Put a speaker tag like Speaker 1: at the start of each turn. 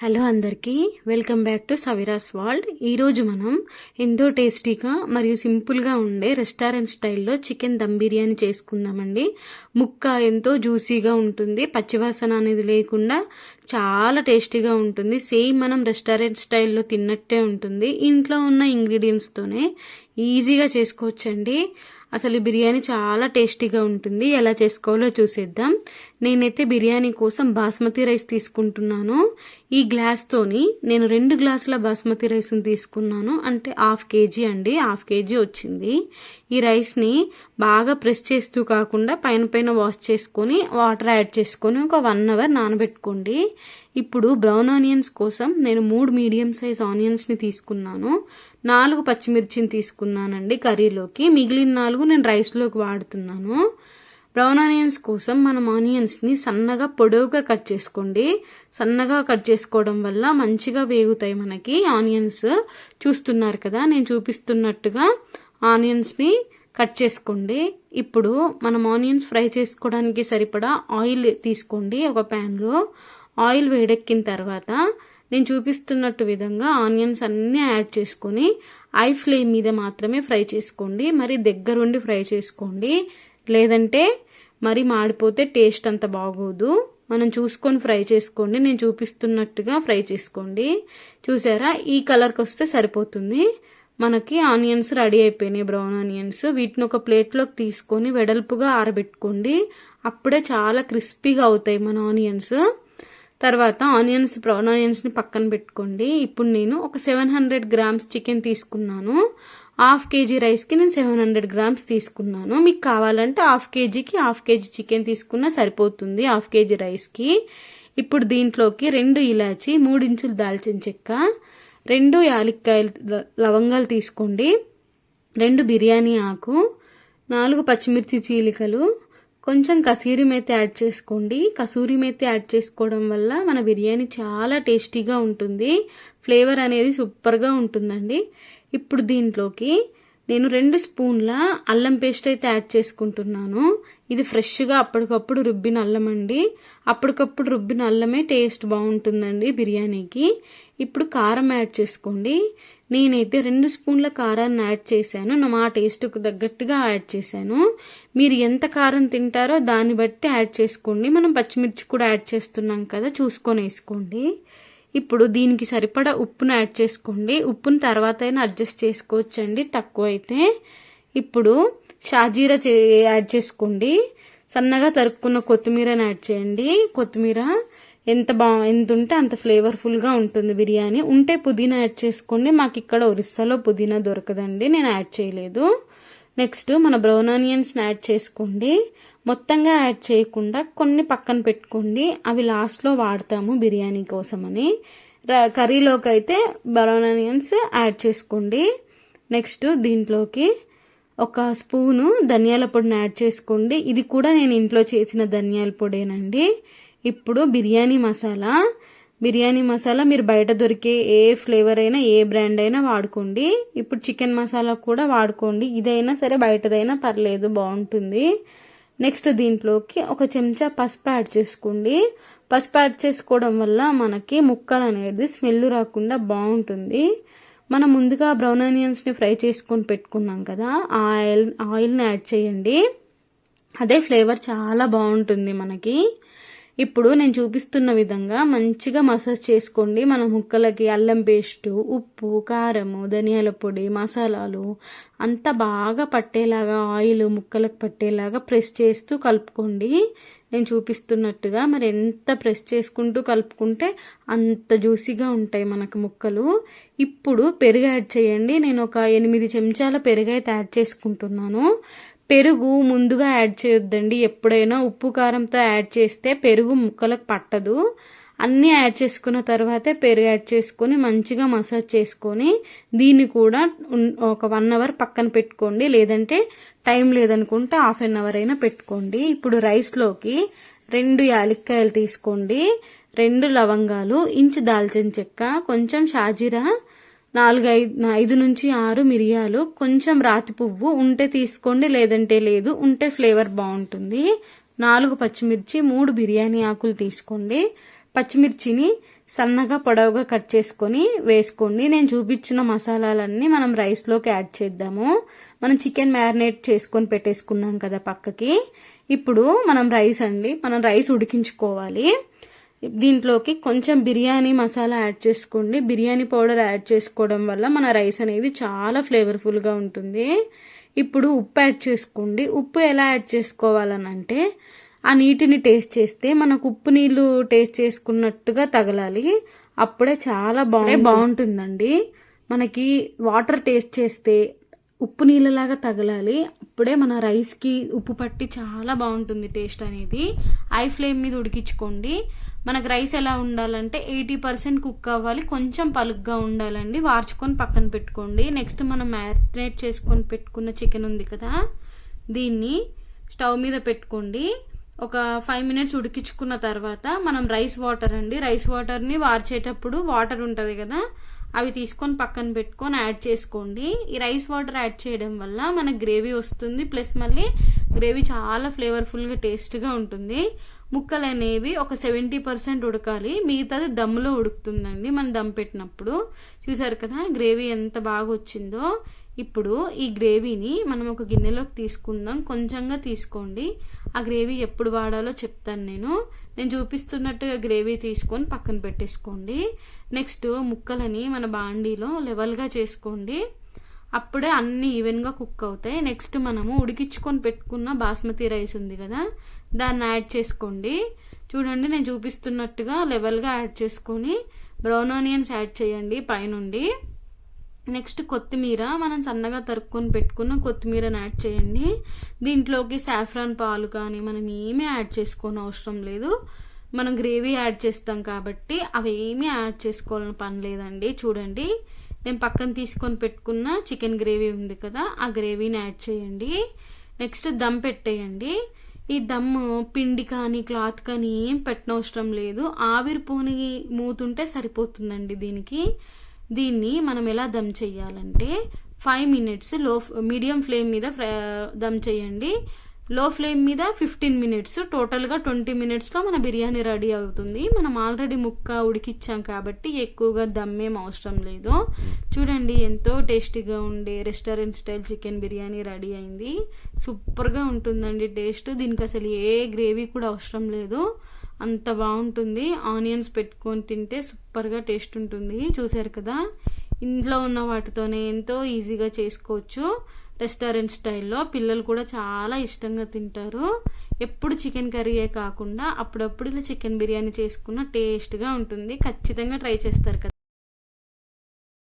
Speaker 1: Hello అందరికీ welcome back to Savira's World. ఈరోజు మనం ఎంతో టేస్టీగా మరియు సింపుల్గా ఉండే రెస్టారెంట్ స్టైల్లో చికెన్ దమ్ బిర్యానీ చేసుకుందామండి. ముక్క ఎంతో జ్యూసీగా ఉంటుంది పచ్చివాసన అనేది లేకుండా చాలా టేస్టీగా ఉంటుంది. సేమ్ మనం రెస్టారెంట్ స్టైల్లో తిన్నట్టే ఉంటుంది. ఇంట్లో ఉన్న ఇంగ్రీడియంట్స్తోనే ఈజీగా చేసుకోవచ్చండి. అసలు బిర్యానీ చాలా టేస్టీగా ఉంటుంది. ఎలా చేసుకోవాలో చూసేద్దాం. నేనైతే బిర్యానీ కోసం బాస్మతి రైస్ తీసుకుంటున్నాను. ఈ గ్లాస్తోని నేను రెండు గ్లాసుల బాస్మతి రైస్ని తీసుకున్నాను. అంటే హాఫ్ కేజీ అండి. హాఫ్ కేజీ వచ్చింది. ఈ రైస్ని బాగా ప్రెస్ చేస్తూ కాకుండా పైన పైన వాష్ చేసుకొని వాటర్ యాడ్ చేసుకొని ఒక వన్ అవర్ నానబెట్టుకోండి. ఇప్పుడు బ్రౌన్ ఆనియన్స్ కోసం నేను మూడు మీడియం సైజ్ ఆనియన్స్ని తీసుకున్నాను. నాలుగు పచ్చిమిర్చిని తీసుకున్నానండి కర్రీలోకి. మిగిలిన నాలుగు నేను రైస్లోకి వాడుతున్నాను. బ్రౌన్ ఆనియన్స్ కోసం మనం ఆనియన్స్ని సన్నగా పొడవుగా కట్ చేసుకోండి. సన్నగా కట్ చేసుకోవడం వల్ల మంచిగా వేగుతాయి మనకి ఆనియన్స్. చూస్తున్నారు కదా నేను చూపిస్తున్నట్టుగా ఆనియన్స్ని కట్ చేసుకోండి. ఇప్పుడు మనం ఆనియన్స్ ఫ్రై చేసుకోవడానికి సరిపడా ఆయిల్ తీసుకోండి ఒక ప్యాన్లో ఆయిల్ వేడెక్కిన తర్వాత నేను చూపిస్తున్నట్టు విధంగా ఆనియన్స్ అన్నీ యాడ్ చేసుకొని ఐ ఫ్లేమ్ మీద మాత్రమే ఫ్రై చేసుకోండి. మరి దగ్గరుండి ఫ్రై చేసుకోండి. లేదంటే మరి మాడిపోతే టేస్ట్ అంత బాగోదు. మనం చూసుకొని ఫ్రై చేసుకోండి. నేను చూపిస్తున్నట్టుగా ఫ్రై చేసుకోండి. చూసారా? ఈ కలర్కి వస్తే సరిపోతుంది. మనకి ఆనియన్స్ రెడీ అయిపోయినాయి. Brown onions. వీటిని ఒక ప్లేట్లోకి తీసుకొని వెడల్పుగా ఆరబెట్టుకోండి. అప్పుడే చాలా క్రిస్పీగా అవుతాయి మన ఆనియన్స్. తర్వాత ఆనియన్స్ బ్రౌన్ ఆనియన్స్ని పక్కన పెట్టుకోండి. ఇప్పుడు నేను ఒక సెవెన్ హండ్రెడ్ గ్రామ్స్ చికెన్ తీసుకున్నాను. హాఫ్ కేజీ రైస్కి నేను సెవెన్ హండ్రెడ్ గ్రామ్స్ తీసుకున్నాను. మీకు కావాలంటే హాఫ్ కేజీకి హాఫ్ కేజీ చికెన్ తీసుకున్నా సరిపోతుంది హాఫ్ కేజీ రైస్కి. ఇప్పుడు దీంట్లోకి రెండు ఇలాచి మూడించులు దాల్చిన చెక్క రెండు యాలక్కాయలు లవంగాలు తీసుకోండి. రెండు బిర్యానీ ఆకు నాలుగు పచ్చిమిర్చి చీలికలు కొంచెం కసూరి మేతి యాడ్ చేసుకోండి. కసూరి మేతి యాడ్ చేసుకోవడం వల్ల మన బిర్యానీ చాలా టేస్టీగా ఉంటుంది. ఫ్లేవర్ అనేది సూపర్గా ఉంటుందండి. ఇప్పుడు దీంట్లోకి నేను రెండు స్పూన్ల అల్లం పేస్ట్ అయితే యాడ్ చేసుకుంటున్నాను. ఇది ఫ్రెష్గా అప్పటికప్పుడు రుబ్బిన అల్లం అండి. అప్పటికప్పుడు రుబ్బిన అల్లమే టేస్ట్ బాగుంటుందండి బిర్యానీకి. ఇప్పుడు కారం యాడ్ చేసుకోండి. నేనైతే రెండు స్పూన్ల కారాన్ని యాడ్ చేశాను. నా మా టేస్ట్కు తగ్గట్టుగా యాడ్ చేశాను. మీరు ఎంత కారం తింటారో దాన్ని బట్టి యాడ్ చేసుకోండి. మనం పచ్చిమిర్చి కూడా యాడ్ చేస్తున్నాం కదా చూసుకొని వేసుకోండి. ఇప్పుడు దీనికి సరిపడా ఉప్పును యాడ్ చేసుకోండి. ఉప్పును తర్వాత అయినా అడ్జస్ట్ చేసుకోవచ్చండి. తక్కువ అయితే ఇప్పుడు షాజీరా యాడ్ చేసుకోండి. సన్నగా తరుక్కున్న కొత్తిమీరని యాడ్ చేయండి. కొత్తిమీర ఎంత బా ఎంత ఉంటే అంత ఫ్లేవర్ఫుల్గా ఉంటుంది బిర్యానీ. ఉంటే పుదీనా యాడ్ చేసుకోండి. మాకు ఇక్కడ ఒరిస్సాలో పుదీనా దొరకదండి. నేను యాడ్ చేయలేదు. నెక్స్ట్ మన బ్రౌన్ ఆనియన్స్ని యాడ్ చేసుకోండి. మొత్తంగా యాడ్ చేయకుండా కొన్ని పక్కన పెట్టుకోండి. అవి లాస్ట్లో వాడతాము బిర్యానీ కోసమని. కర్రీలోకి అయితే బ్రౌన్ ఆనియన్స్ యాడ్ చేసుకోండి. నెక్స్ట్ దీంట్లోకి ఒక స్పూను ధనియాల పొడిని యాడ్ చేసుకోండి. ఇది కూడా నేను ఇంట్లో చేసిన ధనియాల పొడేనండి. ఇప్పుడు బిర్యానీ మసాలా. బిర్యానీ మసాలా మీరు బయట దొరికే ఏ ఫ్లేవర్ అయినా ఏ బ్రాండ్ అయినా వాడుకోండి. ఇప్పుడు చికెన్ మసాలా కూడా వాడుకోండి. ఇదైనా సరే బయటదైనా పర్లేదు బాగుంటుంది. నెక్స్ట్ దీంట్లోకి ఒక చెంచా పసుపు యాడ్ చేసుకోండి. పసుపు యాడ్ చేసుకోవడం వల్ల మనకి ముక్కలు అనేది స్మెల్ రాకుండా బాగుంటుంది. మనం ముందుగా బ్రౌన్ ఆనియన్స్ని ఫ్రై చేసుకొని పెట్టుకున్నాం కదా ఆ ఆయిల్ ఆయిల్ని యాడ్ చేయండి. అదే ఫ్లేవర్ చాలా బాగుంటుంది మనకి. ఇప్పుడు నేను చూపిస్తున్న విధంగా మంచిగా మసాజ్ చేసుకోండి. మన ముక్కలకి అల్లం పేస్టు ఉప్పు కారము ధనియాల పొడి మసాలాలు అంతా బాగా పట్టేలాగా ఆయిల్ ముక్కలకు పట్టేలాగా ప్రెస్ చేస్తూ కలుపుకోండి. నేను చూపిస్తున్నట్టుగా మరి ఎంత ప్రెస్ చేసుకుంటూ కలుపుకుంటే అంత జ్యూసీగా ఉంటాయి మనకు ముక్కలు. ఇప్పుడు పెరుగు యాడ్ చేయండి. నేను ఒక ఎనిమిది చెంచాల పెరుగు అయితే యాడ్ చేసుకుంటున్నాను. పెరుగు ముందుగా యాడ్ చేయొద్దండి. ఎప్పుడైనా ఉప్పు కారంతో యాడ్ చేస్తే పెరుగు ముక్కలకు పట్టదు. అన్నీ యాడ్ చేసుకున్న తర్వాతే పెరుగు యాడ్ చేసుకొని మంచిగా మసాజ్ చేసుకొని దీన్ని కూడా ఒక వన్ అవర్ పక్కన పెట్టుకోండి. లేదంటే టైం లేదనుకుంటే హాఫ్ అన్ అవర్ అయినా పెట్టుకోండి. ఇప్పుడు రైస్లోకి రెండు యాలక్కాయలు తీసుకోండి. రెండు లవంగాలు ఇంచు దాల్చిన చెక్క కొంచెం షాజీరా నాలుగైదు ఐదు నుంచి ఆరు మిరియాలు. కొంచెం రాతి పువ్వు ఉంటే తీసుకోండి లేదంటే లేదు. ఉంటే ఫ్లేవర్ బాగుంటుంది. నాలుగు పచ్చిమిర్చి మూడు బిర్యానీ ఆకులు తీసుకోండి. పచ్చిమిర్చిని సన్నగా పొడవుగా కట్ చేసుకొని వేసుకోండి. నేను చూపించిన మసాలాలన్నీ మనం రైస్లోకి యాడ్ చేద్దాము. మనం చికెన్ మ్యారినేట్ చేసుకొని పెట్టేసుకున్నాం కదా పక్కకి. ఇప్పుడు మనం రైస్ అండి మనం రైస్ ఉడికించుకోవాలి. దీంట్లోకి కొంచెం బిర్యానీ మసాలా యాడ్ చేసుకోండి. బిర్యానీ పౌడర్ యాడ్ చేసుకోవడం వల్ల మన రైస్ అనేది చాలా ఫ్లేవర్ఫుల్గా ఉంటుంది. ఇప్పుడు ఉప్పు యాడ్ చేసుకోండి. ఉప్పు ఎలా యాడ్ చేసుకోవాలని అంటే ఆ నీటిని టేస్ట్ చేస్తే మనకు ఉప్పు నీళ్ళు టేస్ట్ చేసుకున్నట్టుగా తగలాలి. అప్పుడే చాలా బాగా బాగుంటుందండి. మనకి వాటర్ టేస్ట్ చేస్తే ఉప్పు నీళ్ళలాగా తగలాలి. అప్పుడే మన రైస్కి ఉప్పు పట్టి చాలా బాగుంటుంది టేస్ట్ అనేది. ఐ ఫ్లేమ్ మీద ఉడికించుకోండి. మనకు రైస్ ఎలా ఉండాలంటే ఎయిటీ పర్సెంట్ కుక్ అవ్వాలి. కొంచెం పలుగ్గా ఉండాలండి. వార్చుకొని పక్కన పెట్టుకోండి. నెక్స్ట్ మనం మ్యారినేట్ చేసుకొని పెట్టుకున్న చికెన్ ఉంది కదా దీన్ని స్టవ్ మీద పెట్టుకోండి. ఒక ఫైవ్ మినిట్స్ ఉడికించుకున్న తర్వాత మనం రైస్ వాటర్ అండి. రైస్ వాటర్ని వార్చేటప్పుడు వాటర్ ఉంటుంది కదా అవి తీసుకొని పక్కన పెట్టుకొని యాడ్ చేసుకోండి. ఈ రైస్ వాటర్ యాడ్ చేయడం వల్ల మనకు గ్రేవీ వస్తుంది. ప్లస్ మళ్ళీ గ్రేవీ చాలా ఫ్లేవర్ఫుల్గా టేస్ట్గా ఉంటుంది. ముక్కలు అనేవి ఒక సెవెంటీ పర్సెంట్ ఉడకాలి. మిగతాది దమ్ములో ఉడుకుతుందండి మనం దమ్ పెట్టినప్పుడు. చూసారు కదా గ్రేవీ ఎంత బాగా వచ్చిందో. ఇప్పుడు ఈ గ్రేవీని మనం ఒక గిన్నెలోకి తీసుకుందాం. కొంచెంగా తీసుకోండి. ఆ గ్రేవీ ఎప్పుడు వాడాలో చెప్తాను నేను. నేను చూపిస్తున్నట్టుగా గ్రేవీ తీసుకొని పక్కన పెట్టేసుకోండి. నెక్స్ట్ ముక్కలని మన బాండీలో లెవెల్గా చేసుకోండి. అప్పుడే అన్నీ ఈవెన్గా కుక్ అవుతాయి. నెక్స్ట్ మనము ఉడికించుకొని పెట్టుకున్న బాస్మతి రైస్ ఉంది కదా దాన్ని యాడ్ చేసుకోండి. చూడండి నేను చూపిస్తున్నట్టుగా లెవెల్గా యాడ్ చేసుకొని బ్రౌన్ ఆనియన్స్ యాడ్ చేయండి పైనుండి. నెక్స్ట్ కొత్తిమీర మనం సన్నగా తరుక్కొని పెట్టుకున్న కొత్తిమీరని యాడ్ చేయండి. దీంట్లోకి సాఫ్రాన్ పాలు కానీ మనం ఏమీ యాడ్ చేసుకోని అవసరం లేదు. మనం గ్రేవీ యాడ్ చేస్తాం కాబట్టి అవి ఏమీ యాడ్ చేసుకోవాలని పని లేదండి. చూడండి నేను పక్కన తీసుకొని పెట్టుకున్న చికెన్ గ్రేవీ ఉంది కదా ఆ గ్రేవీని యాడ్ చేయండి. నెక్స్ట్ దమ్ పెట్టేయండి. ఈ దమ్ము పిండి కానీ క్లాత్ కానీ ఏం పెట్టనవసరం లేదు. ఆవిరి పోని మూతుంటే సరిపోతుందండి దీనికి. దీన్ని మనం ఎలా దమ్ చేయాలంటే ఫైవ్ మినిట్స్లో మీడియం ఫ్లేమ్ మీద దమ్ చేయండి లో ఫ్లేమ్ మీద ఫిఫ్టీన్ మినిట్స్ టోటల్గా ట్వంటీ మినిట్స్లో మన బిర్యానీ రెడీ అవుతుంది. మనం ఆల్రెడీ ముక్క ఉడికిచ్చాం కాబట్టి ఎక్కువగా దమ్మేం అవసరం లేదు. చూడండి ఎంతో టేస్టీగా ఉండే restaurant style chicken biryani ready అయింది. సూపర్గా ఉంటుందండి టేస్ట్. దీనికి అసలు ఏ గ్రేవీ కూడా అవసరం లేదు. అంత బాగుంటుంది. ఆనియన్స్ పెట్టుకొని తింటే సూపర్గా టేస్ట్ ఉంటుంది. చూసారు కదా? ఇంట్లో ఉన్న వాటితోనే ఎంతో ఈజీగా చేసుకోవచ్చు. రెస్టారెంట్ స్టైల్లో పిల్లలు కూడా చాలా ఇష్టంగా తింటారు. ఎప్పుడు చికెన్ కర్రీయే కాకుండా అప్పుడప్పుడు ఇలా చికెన్ బిర్యానీ చేసుకున్న టేస్ట్గా ఉంటుంది. ఖచ్చితంగా ట్రై చేస్తారు కదా.